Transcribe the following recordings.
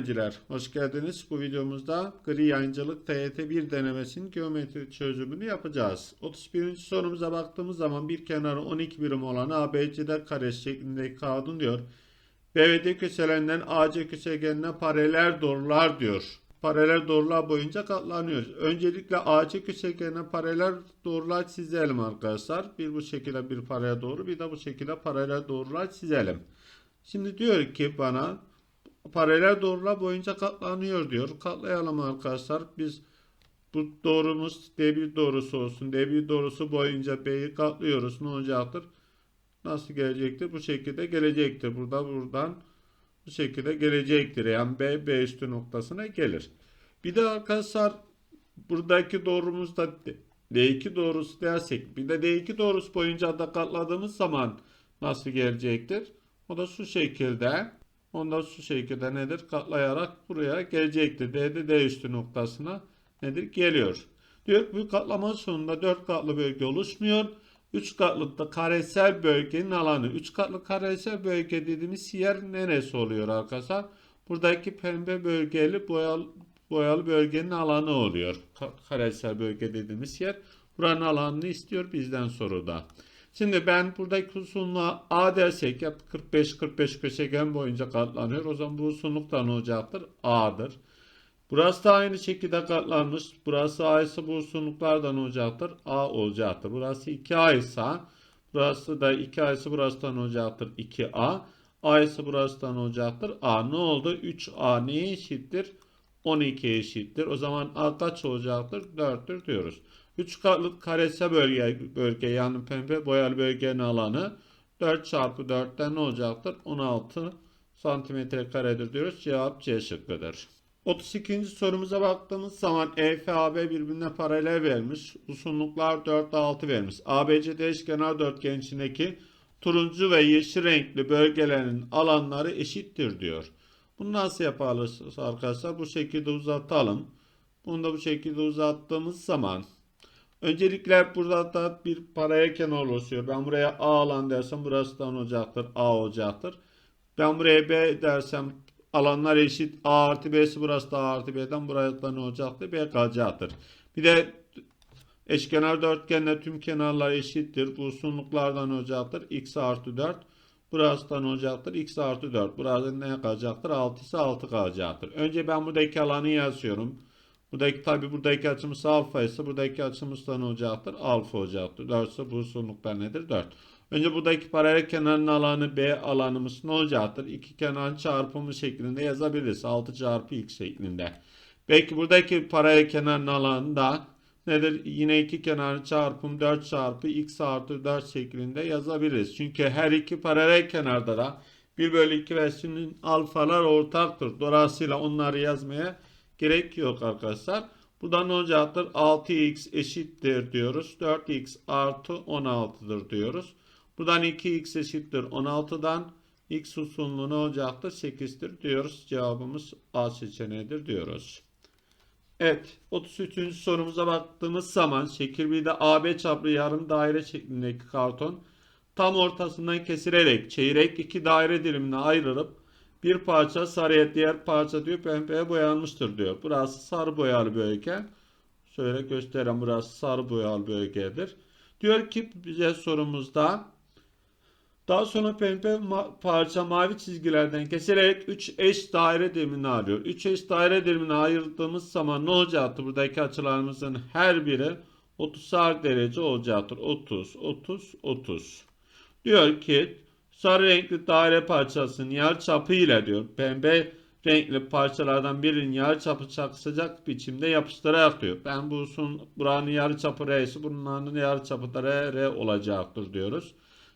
öğrenciler, hoş geldiniz. Bu videomuzda gri yayıncılık TYT1 denemesinin geometri çözümünü yapacağız. 31. sorumuza baktığımız zaman bir kenarı 12 birim olan ABCD karesi şeklindeki kağıdın diyor. B ve D köşelerinden AC köşegenine paralel doğrular diyor. Paralel doğrular boyunca katlanıyor. Öncelikle AC köşegenine paralel doğrular çizelim arkadaşlar. Bir bu şekilde bir paralel doğru, bir de bu şekilde paralel doğrular çizelim. Şimdi diyor ki bana paralel doğrular boyunca katlanıyor diyor. Katlayalım arkadaşlar. Biz bu doğrumuz D1 doğrusu olsun. D1 doğrusu boyunca B'yi katlıyoruz. Ne olacaktır? Nasıl gelecektir? Bu şekilde gelecektir. Burada buradan bu şekilde gelecektir. Yani B, B üstü noktasına gelir. Bir de arkadaşlar buradaki doğrumuzda D2 doğrusu dersek bir de D2 doğrusu boyunca da katladığımız zaman nasıl gelecektir? O da şu şekilde ondan şu şekilde nedir? Katlayarak buraya gelecektir. D'de D üstü noktasına nedir? Geliyor. Diyor bu katlama sonunda 4 katlı bölge oluşmuyor. 3 katlıkta karesel bölgenin alanı. 3 katlı karesel bölge dediğimiz yer neresi oluyor arkadaşlar? Buradaki pembe bölgeli boyalı, boyalı bölgenin alanı oluyor. Ka- Karesel bölge dediğimiz yer. Buranın alanını istiyor bizden soruda. Şimdi ben buradaki uzunluğa A dersek ya 45-45 köşegen boyunca katlanıyor. O zaman bu uzunluk da ne olacaktır? A'dır. Burası da aynı şekilde katlanmış. Burası A ise bu uzunluklar da ne olacaktır? A olacaktır. Burası 2A ise burası da 2A ise burası da ne olacaktır? 2A. A ise burası da ne olacaktır? A. Ne oldu? 3A neye eşittir? 12'ye eşittir. O zaman A kaç olacaktır? 4'tür diyoruz. 3 katlı karesel bölge, bölge yani pembe boyalı bölgenin alanı 4 çarpı 4'ten ne olacaktır? 16 santimetre karedir diyoruz. Cevap C şıkkıdır. 32. sorumuza baktığımız zaman EFAB birbirine paralel vermiş. Uzunluklar 4 6 vermiş. ABCD eşkenar dörtgen içindeki turuncu ve yeşil renkli bölgelerin alanları eşittir diyor. Bunu nasıl yaparız arkadaşlar? Bu şekilde uzatalım. Bunu da bu şekilde uzattığımız zaman Öncelikle burada da bir paraya kenar oluşuyor. Ben buraya A alan dersem burası da olacaktır? A olacaktır. Ben buraya B dersem alanlar eşit. A artı B'si burası da A artı B'den buraya da ne olacaktır? B kalacaktır. Bir de eşkenar dörtgenle tüm kenarlar eşittir. Bu uzunluklardan olacaktır? X artı 4. Burası da ne olacaktır? X artı 4. Burası ne kalacaktır? 6 ise 6 kalacaktır. Önce ben buradaki alanı yazıyorum. Buradaki tabi buradaki açımız alfa ise buradaki açımız da ne olacaktır? Alfa olacaktır. 4 ise bu uzunluklar nedir? 4. Önce buradaki paralel kenarın alanı B alanımız ne olacaktır? İki kenarın çarpımı şeklinde yazabiliriz. 6 çarpı x şeklinde. Belki buradaki paralel kenarın alanı da nedir? Yine iki kenarın çarpım 4 çarpı x artı 4 şeklinde yazabiliriz. Çünkü her iki paralel kenarda da 1 bölü 2 ve alfalar ortaktır. Dolayısıyla onları yazmaya gerek yok arkadaşlar. Buradan ne olacaktır? 6x eşittir diyoruz. 4x artı 16'dır diyoruz. Buradan 2x eşittir 16'dan x uzunluğu ne olacaktır? 8'dir diyoruz. Cevabımız A seçeneğidir diyoruz. Evet 33. sorumuza baktığımız zaman şekil 1'de AB çaplı yarım daire şeklindeki karton tam ortasından kesilerek çeyrek iki daire dilimine ayrılıp bir parça sarıya diğer parça diyor pembeye boyanmıştır diyor. Burası sarı boyalı bölge. Şöyle göstereyim burası sarı boyalı bölgedir. Diyor ki bize sorumuzda daha sonra pembe ma- parça mavi çizgilerden keserek 3 eş daire dilimini arıyor. 3 eş daire dilimini ayırdığımız zaman ne olacaktır? Buradaki açılarımızın her biri 30 derece olacaktır. 30, 30, 30. Diyor ki sarı renkli daire parçasının yarıçapı ile diyor pembe renkli parçalardan birinin yarıçapı çakışacak biçimde yapıştırarak diyor. Ben bu sun buranın yarıçapı R'si bunların yarıçapı da R, R olacaktır diyoruz.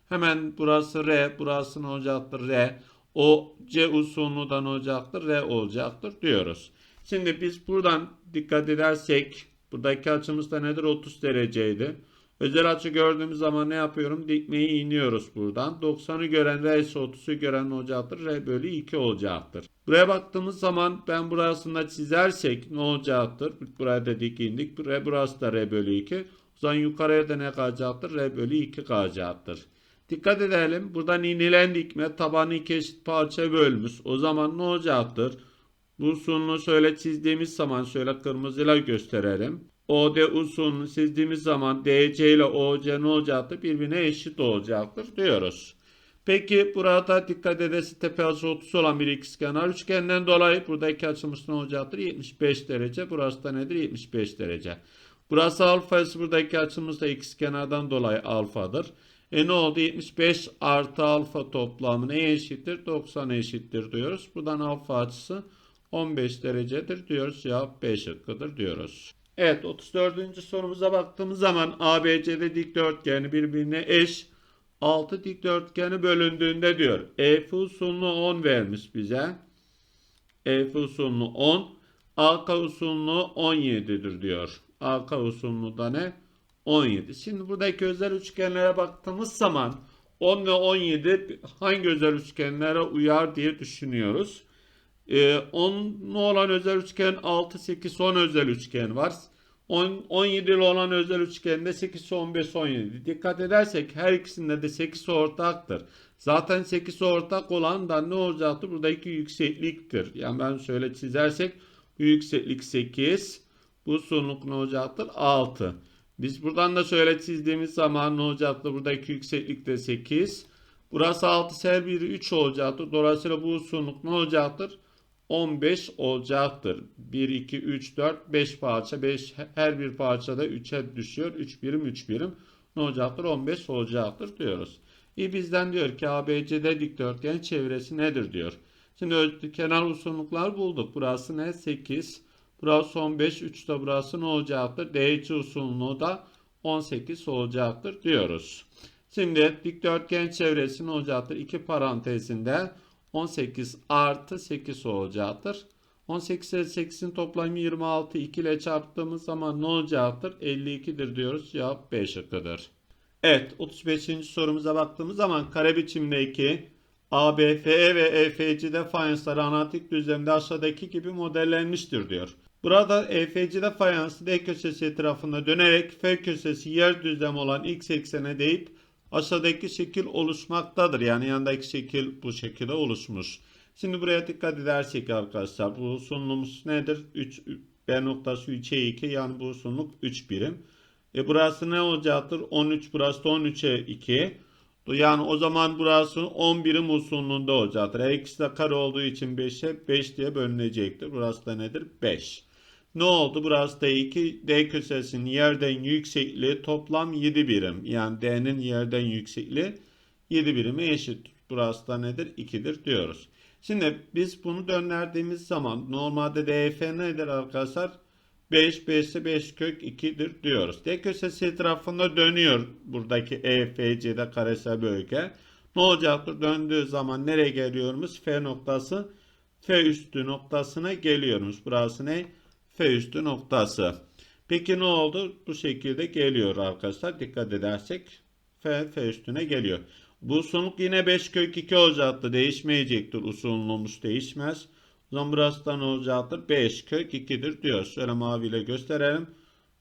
Hemen burası R, burası ne olacaktır R. O C uzunluğu da ne olacaktır? R olacaktır diyoruz. Şimdi biz buradan dikkat edersek buradaki açımız da nedir? 30 dereceydi. Özel açı gördüğümüz zaman ne yapıyorum? Dikmeyi iniyoruz buradan. 90'ı gören R ise 30'u gören ne olacaktır? R bölü 2 olacaktır. Buraya baktığımız zaman ben burasında çizersek ne olacaktır? Buraya da dik indik. R burası da R bölü 2. O zaman yukarıya da ne kalacaktır? R bölü 2 kalacaktır. Dikkat edelim. Buradan inilen dikme tabanı iki eşit parça bölmüş. O zaman ne olacaktır? Bu usulünü şöyle çizdiğimiz zaman şöyle kırmızıyla gösterelim. OD usulünü çizdiğimiz zaman DC ile OC ne olacaktır? Birbirine eşit olacaktır diyoruz. Peki burada dikkat edesi tepe açı 30 olan bir ikizkenar üçgenden dolayı buradaki açımız ne olacaktır? 75 derece. Burası da nedir? 75 derece. Burası alfa ise buradaki açımız da ikizkenardan dolayı alfadır. E ne oldu? 75 artı alfa toplamı neye eşittir? 90 eşittir diyoruz. Buradan alfa açısı 15 derecedir diyoruz. Cevap B şıkkıdır diyoruz. Evet 34. sorumuza baktığımız zaman ABC'de dikdörtgeni birbirine eş 6 dikdörtgeni bölündüğünde diyor. EF usulünü 10 vermiş bize. EF usulünü 10. AK usulünü 17'dir diyor. AK usulünü da ne? 17. Şimdi buradaki özel üçgenlere baktığımız zaman 10 ve 17 hangi özel üçgenlere uyar diye düşünüyoruz. Ee, 10'lu olan özel üçgen 6, 8, 10 özel üçgen var. 10, 17'li olan özel üçgende 8, 15, 17. Dikkat edersek her ikisinde de 8 ortaktır. Zaten 8 ortak olan da ne olacaktır? Buradaki yüksekliktir. Yani ben şöyle çizersek bu yükseklik 8. Bu uzunluk ne olacaktır? 6. Biz buradan da şöyle çizdiğimiz zaman ne olacaktır? Buradaki yükseklik de 8. Burası 6 her biri 3 olacaktır. Dolayısıyla bu uzunluk ne olacaktır? 15 olacaktır. 1, 2, 3, 4, 5 parça. 5 her bir parçada 3'e düşüyor. 3 birim 3 birim. Ne olacaktır? 15 olacaktır diyoruz. İyi bizden diyor ki ABCD dikdörtgen çevresi nedir diyor. Şimdi kenar uzunluklar bulduk. Burası ne? 8. Burası 15. 3 de burası ne olacaktır? DC uzunluğu da 18 olacaktır diyoruz. Şimdi dikdörtgen çevresi ne olacaktır? İki parantezinde 18 artı 8 olacaktır. 18 ile 8'in toplamı 26. 2 ile çarptığımız zaman ne olacaktır? 52'dir diyoruz. Cevap B şıkkıdır. Evet 35. sorumuza baktığımız zaman kare biçimdeki ABFE ve EFC'de fayansları analitik düzlemde aşağıdaki gibi modellenmiştir diyor. Burada EFC'de fayansı D köşesi etrafında dönerek F köşesi yer düzlem olan X eksene değip aşağıdaki şekil oluşmaktadır. Yani yandaki şekil bu şekilde oluşmuş. Şimdi buraya dikkat edersek arkadaşlar bu uzunluğumuz nedir? 3 B noktası 3'e 2 yani bu uzunluk 3 birim. E burası ne olacaktır? 13 burası da 13'e 2. Yani o zaman burası 10 birim uzunluğunda olacaktır. Her ikisi de kare olduğu için 5'e 5 diye bölünecektir. Burası da nedir? 5. Ne oldu? Burası da 2. D köşesinin yerden yüksekliği toplam 7 birim. Yani D'nin yerden yüksekliği 7 birime eşit. Burası da nedir? 2'dir diyoruz. Şimdi biz bunu döndürdüğümüz zaman normalde DF nedir arkadaşlar? 5, 5 ise 5 kök 2'dir diyoruz. D köşesi etrafında dönüyor buradaki EFC'de karesel bölge. Ne olacaktır? Döndüğü zaman nereye geliyoruz? F noktası F üstü noktasına geliyoruz. Burası ne? F üstü noktası. Peki ne oldu? Bu şekilde geliyor arkadaşlar. Dikkat edersek F, F üstüne geliyor. Bu uzunluk yine 5 kök 2 olacaktı. Değişmeyecektir. Uzunluğumuz değişmez. O zaman burası da ne olacaktır? 5 kök 2'dir diyor. Şöyle maviyle gösterelim.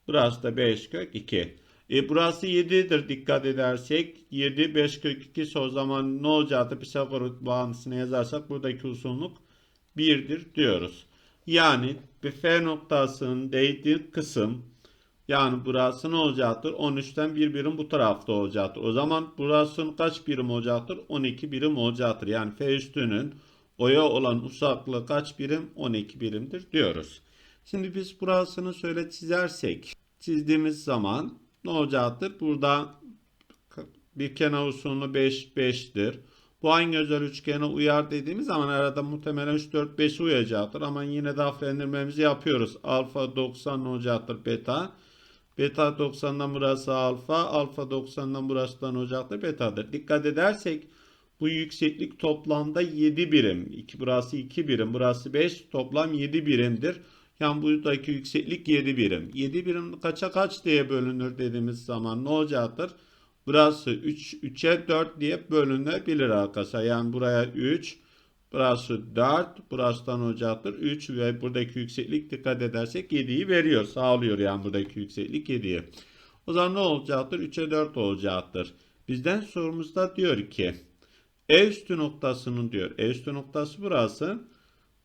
Burası da 5 kök 2. E burası 7'dir dikkat edersek. 7 5 kök 2 ise o zaman ne olacaktır? Pisagor bağıntısını yazarsak buradaki uzunluk 1'dir diyoruz. Yani bir F noktasının değdiği kısım yani burası ne olacaktır? 13'ten bir birim bu tarafta olacaktır. O zaman burasının kaç birim olacaktır? 12 birim olacaktır. Yani F üstünün oya olan uzaklığı kaç birim? 12 birimdir diyoruz. Şimdi biz burasını şöyle çizersek çizdiğimiz zaman ne olacaktır? Burada bir kenar uzunluğu 5 5'tir. Bu hangi özel üçgene uyar dediğimiz zaman arada muhtemelen 3 4 5 uyacaktır ama yine de harflendirmemizi yapıyoruz. Alfa 90 olacaktır beta. Beta 90'dan burası alfa, alfa 90'dan burası da ne olacaktır? Betadır. Dikkat edersek bu yükseklik toplamda 7 birim. 2 burası 2 birim, burası 5, toplam 7 birimdir. Yani buradaki yükseklik 7 birim. 7 birim kaça kaç diye bölünür dediğimiz zaman ne olacaktır? Burası 3, 3'e 4 diye bölünebilir arkadaşlar. Yani buraya 3, burası 4, burası da ne olacaktır? 3 ve buradaki yükseklik dikkat edersek 7'yi veriyor. Sağlıyor yani buradaki yükseklik 7'yi. O zaman ne olacaktır? 3'e 4 olacaktır. Bizden sorumuzda diyor ki E üstü noktasının diyor. E üstü noktası burası.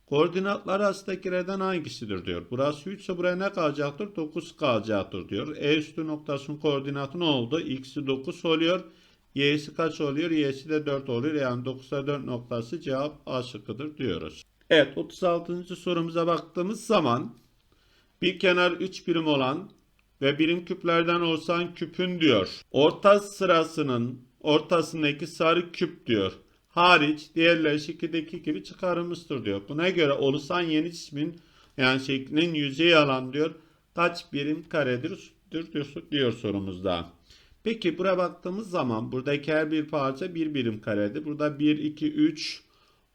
Koordinatlar arasındakilerden hangisidir diyor. Burası 3 ise buraya ne kalacaktır? 9 kalacaktır diyor. E üstü noktasının koordinatı ne oldu? X'i 9 oluyor. Y'si kaç oluyor? Y'si de 4 oluyor. Yani 9'a 4 noktası cevap A şıkkıdır diyoruz. Evet 36. sorumuza baktığımız zaman bir kenar 3 birim olan ve birim küplerden oluşan küpün diyor. Orta sırasının ortasındaki sarı küp diyor. Hariç diğerleri şekildeki gibi çıkarılmıştır diyor. Buna göre oluşan yeni cismin yani şeklinin yüzey alan diyor kaç birim karedir diyor, diyor sorumuzda. Peki buraya baktığımız zaman buradaki her bir parça bir birim karedir. Burada 1, 2, 3,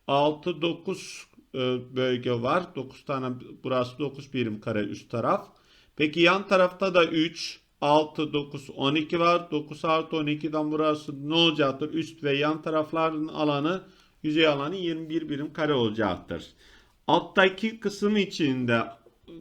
6, 9 e, bölge var. 9 tane burası 9 birim kare üst taraf. Peki yan tarafta da 3, 6, 9, 12 var. 9 artı 12'den burası ne olacaktır? Üst ve yan tarafların alanı yüzey alanı 21 birim kare olacaktır. Alttaki kısım içinde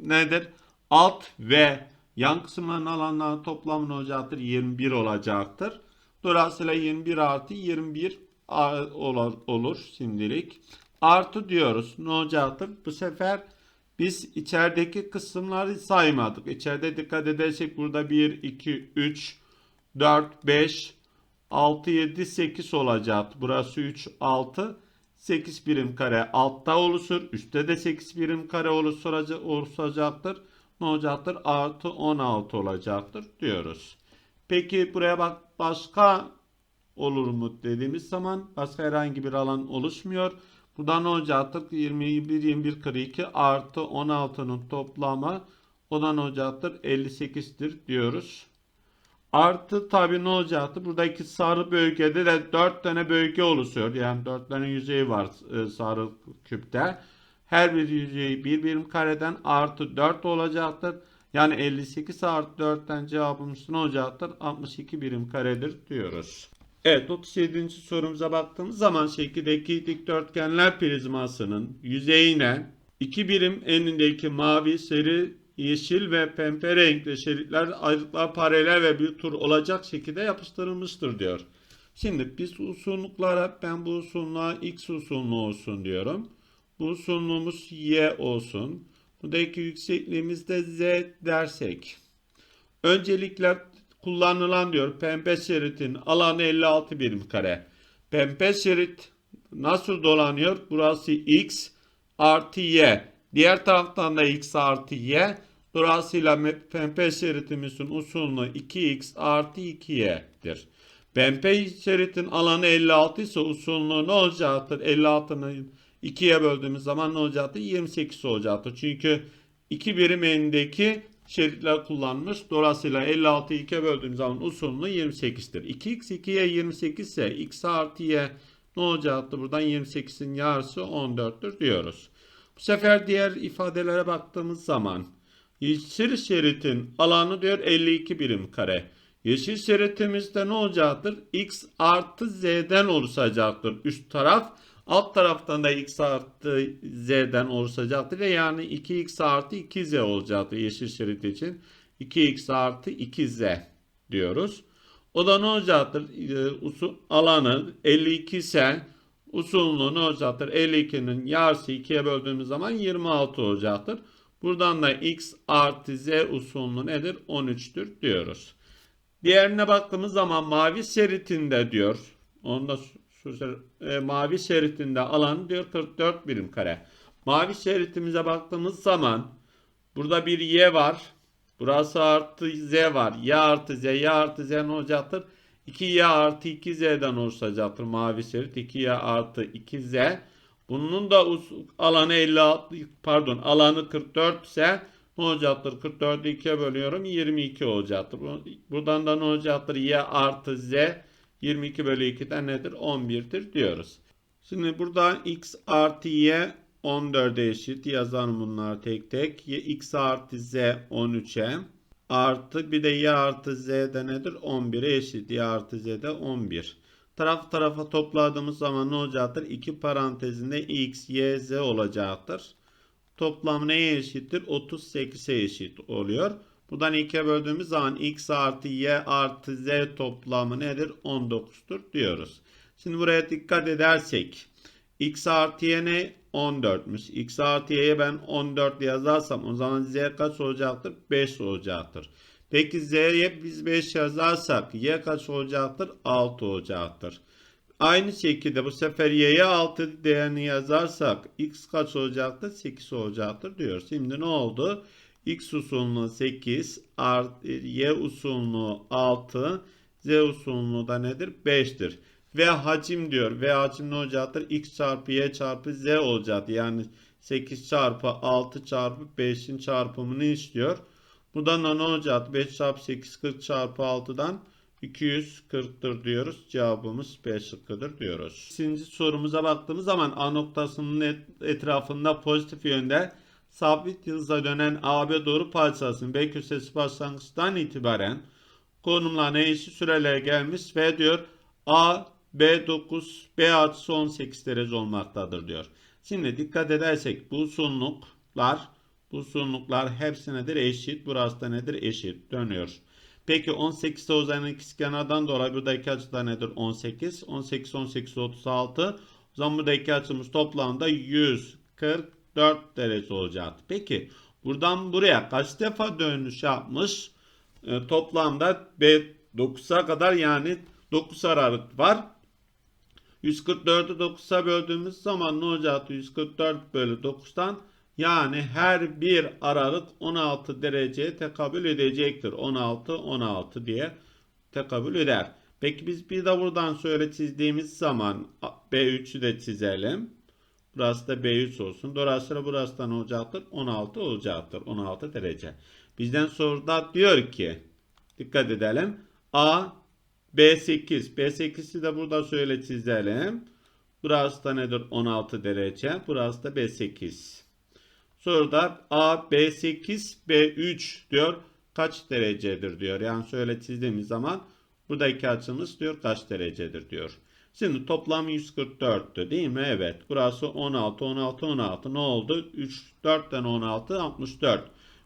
nedir? Alt ve yan kısımların alanlarının toplamı ne olacaktır? 21 olacaktır. Dolayısıyla 21 artı 21 a- olur, olur şimdilik. Artı diyoruz. Ne olacaktır? Bu sefer biz içerideki kısımları saymadık. İçeride dikkat edersek burada 1, 2, 3, 4, 5, 6, 7, 8 olacak. Burası 3, 6, 8 birim kare altta oluşur. Üstte de 8 birim kare oluşacaktır. Ne olacaktır? Artı 16 olacaktır diyoruz. Peki buraya bak başka olur mu dediğimiz zaman başka herhangi bir alan oluşmuyor. Burada ne olacaktır? 21, 21, 42 artı 16'nın toplamı o da ne olacaktır? 58'dir diyoruz. Artı tabi ne olacaktı? Buradaki sarı bölgede de 4 tane bölge oluşuyor. Yani 4 tane yüzey var e, sarı küpte. Her bir yüzeyi bir birim kareden artı 4 olacaktır. Yani 58 artı 4'ten cevabımız ne olacaktır? 62 birim karedir diyoruz. Evet 37. sorumuza baktığımız zaman şekildeki dikdörtgenler prizmasının yüzeyine iki birim enindeki mavi, sarı, yeşil ve pembe renkli şeritler ayrıklar paralel ve bir tur olacak şekilde yapıştırılmıştır diyor. Şimdi biz uzunluklara ben bu uzunluğa x uzunluğu olsun diyorum. Bu uzunluğumuz y olsun. Buradaki yüksekliğimiz de z dersek. Öncelikle kullanılan diyor pembe şeritin alanı 56 birim kare. Pembe şerit nasıl dolanıyor? Burası x artı y. Diğer taraftan da x artı y. Dolayısıyla pembe şeritimizin uzunluğu 2x artı 2y'dir. Pembe şeritin alanı 56 ise uzunluğu ne olacaktır? 56'nı 2'ye böldüğümüz zaman ne olacaktır? 28 olacaktır. Çünkü 2 birim enindeki şeritler kullanmış. Dolayısıyla 56'yı 2'ye böldüğümüz zaman uzunluğu 28'tir. 2x 2'ye 28 ise x artı y ne olacaktır? Buradan 28'in yarısı 14'tür diyoruz. Bu sefer diğer ifadelere baktığımız zaman yeşil şeritin alanı diyor 52 birim kare. Yeşil şeritimizde ne olacaktır? x artı z'den oluşacaktır üst taraf. Alt taraftan da x artı z'den oluşacaktır. ve Yani 2x artı 2z olacaktır yeşil şerit için. 2x artı 2z diyoruz. O da ne olacaktır? Ee, alanı 52 ise uzunluğu ne olacaktır? 52'nin yarısı 2'ye böldüğümüz zaman 26 olacaktır. Buradan da x artı z uzunluğu nedir? 13'tür diyoruz. Diğerine baktığımız zaman mavi şeritinde diyor. Onda e, mavi şeritinde alan diyor 44 birim kare. Mavi şeritimize baktığımız zaman burada bir y var. Burası artı z var. Y artı z, y artı z ne olacaktır? 2y artı 2z'den oluşacaktır mavi şerit. 2y artı 2z. Bunun da alanı 56 pardon alanı 44 ise ne olacaktır? 44'ü 2'ye bölüyorum 22 olacaktır. Buradan da ne olacaktır? y artı z 22 bölü 2'den nedir? 11'dir diyoruz. Şimdi burada x artı y 14'e eşit. Yazalım bunları tek tek. Y, x artı z 13'e. Artı bir de y artı z de nedir? 11'e eşit. y artı z de 11. Taraf tarafa topladığımız zaman ne olacaktır? 2 parantezinde x, y, z olacaktır. Toplam neye eşittir? 38'e eşit oluyor. Buradan 2'ye böldüğümüz zaman x artı y artı z toplamı nedir? 19'tur diyoruz. Şimdi buraya dikkat edersek x artı y ne? 14'müş. X artı y'ye ben 14 yazarsam o zaman z kaç olacaktır? 5 olacaktır. Peki z'ye biz 5 yazarsak y kaç olacaktır? 6 olacaktır. Aynı şekilde bu sefer y'ye 6 değerini yazarsak x kaç olacaktır? 8 olacaktır diyor. Şimdi ne oldu? X usulünü 8, art, y usulünü 6, z usulünü da nedir? 5'tir. Ve hacim diyor. Ve hacim ne olacaktır? x çarpı y çarpı z olacaktır. Yani 8 çarpı 6 çarpı 5'in çarpımını istiyor. Buradan da ne olacaktır? 5 çarpı 8 40 çarpı 6'dan 240'tır diyoruz. Cevabımız B şıkkıdır diyoruz. İkinci sorumuza baktığımız zaman A noktasının et- etrafında pozitif yönde sabit hızla dönen AB doğru parçasının B köşesi başlangıçtan itibaren konumlarına eşit sürelere gelmiş ve diyor A B9 B açısı 18 derece olmaktadır diyor. Şimdi dikkat edersek bu uzunluklar bu uzunluklar hepsi nedir? Eşit. Burası da nedir? Eşit. Dönüyor. Peki 18'de uzayan ikizkenardan dolayı buradaki açı da nedir? 18. 18, 18, 36. O zaman buradaki açımız toplamda 144 derece olacaktı. Peki buradan buraya kaç defa dönüş yapmış? E, toplamda B9'a kadar yani 9 aralık var. 144'ü 9'a böldüğümüz zaman ne olacaktı? 144 bölü 9'tan yani her bir aralık 16 dereceye tekabül edecektir. 16, 16 diye tekabül eder. Peki biz bir de buradan şöyle çizdiğimiz zaman B3'ü de çizelim. Burası da B3 olsun. Dolayısıyla burası da ne olacaktır? 16 olacaktır. 16 derece. Bizden soruda diyor ki dikkat edelim. A B8. B8'i de burada şöyle çizelim. Burası da nedir? 16 derece. Burası da B8. Soruda A, B8, B3 diyor. Kaç derecedir diyor. Yani şöyle çizdiğimiz zaman buradaki açımız diyor kaç derecedir diyor. Şimdi toplam 144'tü değil mi? Evet. Burası 16, 16, 16. Ne oldu? 3, 4'ten 16, 64.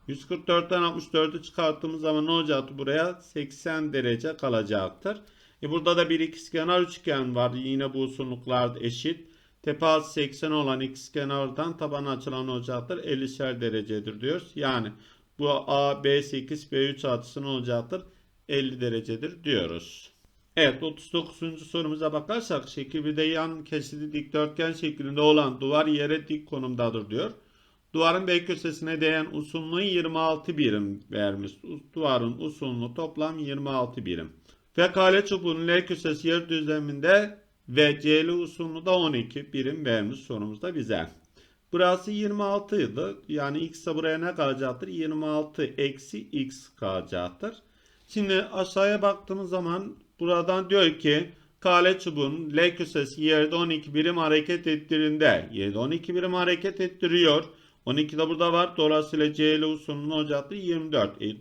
144'ten 64'ü çıkarttığımız zaman ne olacaktı? Buraya 80 derece kalacaktır. E burada da bir ikizkenar üçgen var. Yine bu uzunluklar eşit. Tepe açısı 80 olan ikizkenardan tabana açılan olacaktır. 50'şer derecedir diyoruz. Yani bu A, B8, B3 açısı ne olacaktır? 50 derecedir diyoruz. Evet 39. sorumuza bakarsak şekil bir de yan kesidi dikdörtgen şeklinde olan duvar yere dik konumdadır diyor. Duvarın B köşesine değen uzunluğu 26 birim vermiş. Duvarın uzunluğu toplam 26 birim. Ve kale çubuğunun L köşesi yer düzleminde ve C'li uzunluğu da 12 birim vermiş sorumuzda bize. Burası 26 idi. Yani x de buraya ne kalacaktır? 26 eksi x kalacaktır. Şimdi aşağıya baktığımız zaman buradan diyor ki kale çubuğunun L köşesi yerde 12 birim hareket ettirinde. Yerde 12 birim hareket ettiriyor. 12 de burada var. Dolayısıyla C'li uzunluğu ne olacaktır? 24. E,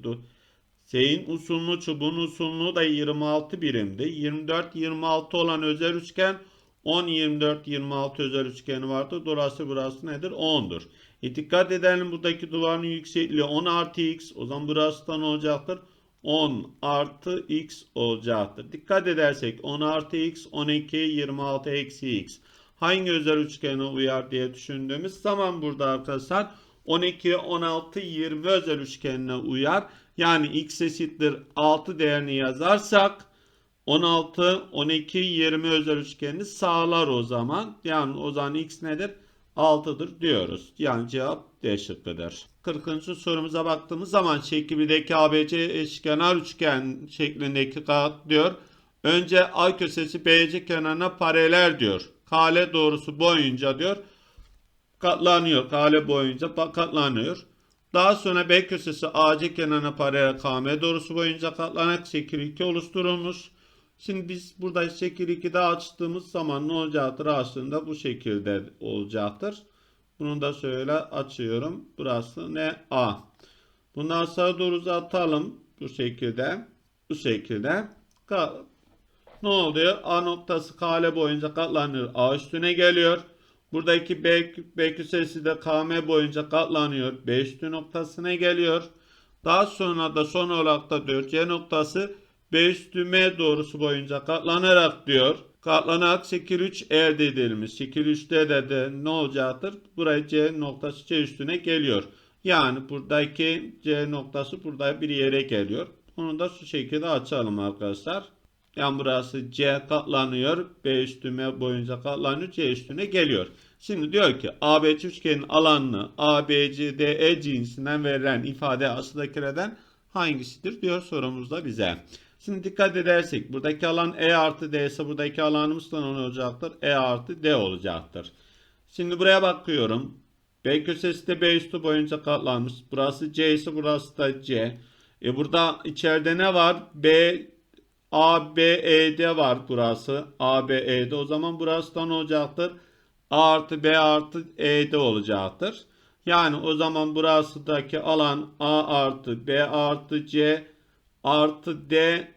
Şeyin uzunluğu çubuğun uzunluğu da 26 birimdi. 24 26 olan özel üçgen 10 24 26 özel üçgeni vardı. Dolayısıyla burası nedir? 10'dur. E dikkat edelim buradaki duvarın yüksekliği 10 artı x. O zaman burası da ne olacaktır? 10 artı x olacaktır. Dikkat edersek 10 artı x 12 26 eksi x. Hangi özel üçgene uyar diye düşündüğümüz zaman burada arkadaşlar 12, 16, 20 özel üçgenine uyar. Yani x eşittir 6 değerini yazarsak 16, 12, 20 özel üçgenini sağlar o zaman. Yani o zaman x nedir? 6'dır diyoruz. Yani cevap D şıkkıdır. 40. sorumuza baktığımız zaman şekildeki ABC eşkenar üçgen şeklindeki kağıt diyor. Önce A köşesi BC kenarına paralel diyor. Kale doğrusu boyunca diyor katlanıyor. Kale boyunca katlanıyor. Daha sonra B köşesi AC kenarına paralel KM doğrusu boyunca katlanarak şekil 2 oluşturulmuş. Şimdi biz burada şekil 2'de açtığımız zaman ne olacaktır? Aslında bu şekilde olacaktır. Bunu da şöyle açıyorum. Burası ne? A. Bundan sağa doğru uzatalım. Bu şekilde. Bu şekilde. Ne oluyor? A noktası kale boyunca katlanıyor. A üstüne geliyor. Buradaki B, B küsesi de KM boyunca katlanıyor. B üstü noktasına geliyor. Daha sonra da son olarak da diyor C noktası B üstü M doğrusu boyunca katlanarak diyor. Katlanarak şekil 3 elde edilmiş. Şekil 3'te de, de ne olacaktır? Buraya C noktası C üstüne geliyor. Yani buradaki C noktası burada bir yere geliyor. Bunu da şu şekilde açalım arkadaşlar. Yani burası C katlanıyor. B üstüne boyunca katlanıyor. C üstüne geliyor. Şimdi diyor ki ABC üçgenin alanını ABCDE cinsinden verilen ifade asıldakilerden hangisidir diyor sorumuzda bize. Şimdi dikkat edersek buradaki alan E artı D ise buradaki alanımız da ne olacaktır? E artı D olacaktır. Şimdi buraya bakıyorum. B köşesi de B üstü boyunca katlanmış. Burası C ise burası da C. E burada içeride ne var? B A, B, E'de var burası. A, B, E'de. O zaman burası da ne olacaktır? A artı B artı E'de olacaktır. Yani o zaman burasıdaki alan A artı B artı C artı D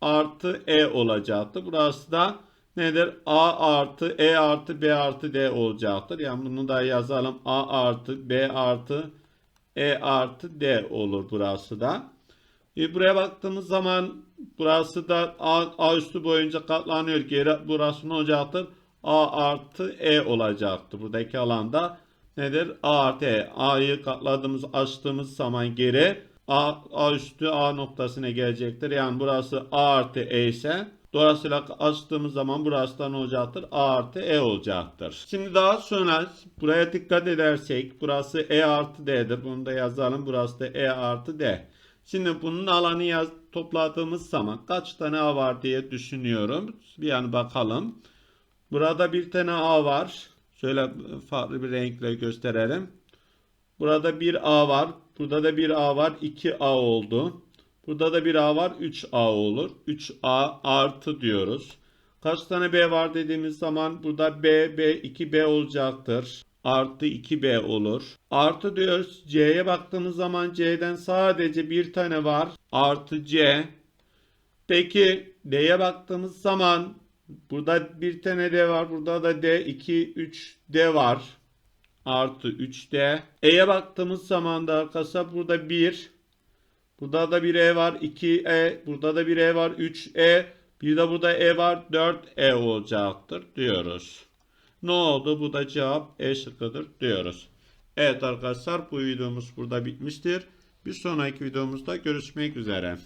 artı E olacaktır. Burası da nedir? A artı E artı B artı D olacaktır. Yani bunu da yazalım. A artı B artı E artı D olur burası da. E, buraya baktığımız zaman burası da A, A üstü boyunca katlanıyor. Geri burası ne olacaktır? A artı E olacaktır. Buradaki alanda nedir? A artı E. A'yı katladığımız açtığımız zaman geri A, A üstü A noktasına gelecektir. Yani burası A artı E ise Dolayısıyla açtığımız zaman burası da ne olacaktır? A artı E olacaktır. Şimdi daha sonra buraya dikkat edersek burası E artı D'dir. Bunu da yazalım. Burası da E artı D. Şimdi bunun alanı yaz, topladığımız zaman kaç tane A var diye düşünüyorum. Bir yani bakalım. Burada bir tane A var. Şöyle farklı bir renkle gösterelim. Burada bir A var. Burada da bir A var. 2 A oldu. Burada da bir A var. 3A olur. 3A artı diyoruz. Kaç tane B var dediğimiz zaman burada B, B, 2B olacaktır. Artı 2B olur. Artı diyoruz. C'ye baktığımız zaman C'den sadece bir tane var. Artı C. Peki D'ye baktığımız zaman burada bir tane D var. Burada da D, 2, 3 D var. Artı 3D. E'ye baktığımız zaman da arkadaşlar burada 1. Burada da bir E var. 2E. Burada da bir E var. 3E. Bir de burada E var. 4E olacaktır diyoruz. Ne oldu? Bu da cevap E şıkkıdır diyoruz. Evet arkadaşlar bu videomuz burada bitmiştir. Bir sonraki videomuzda görüşmek üzere.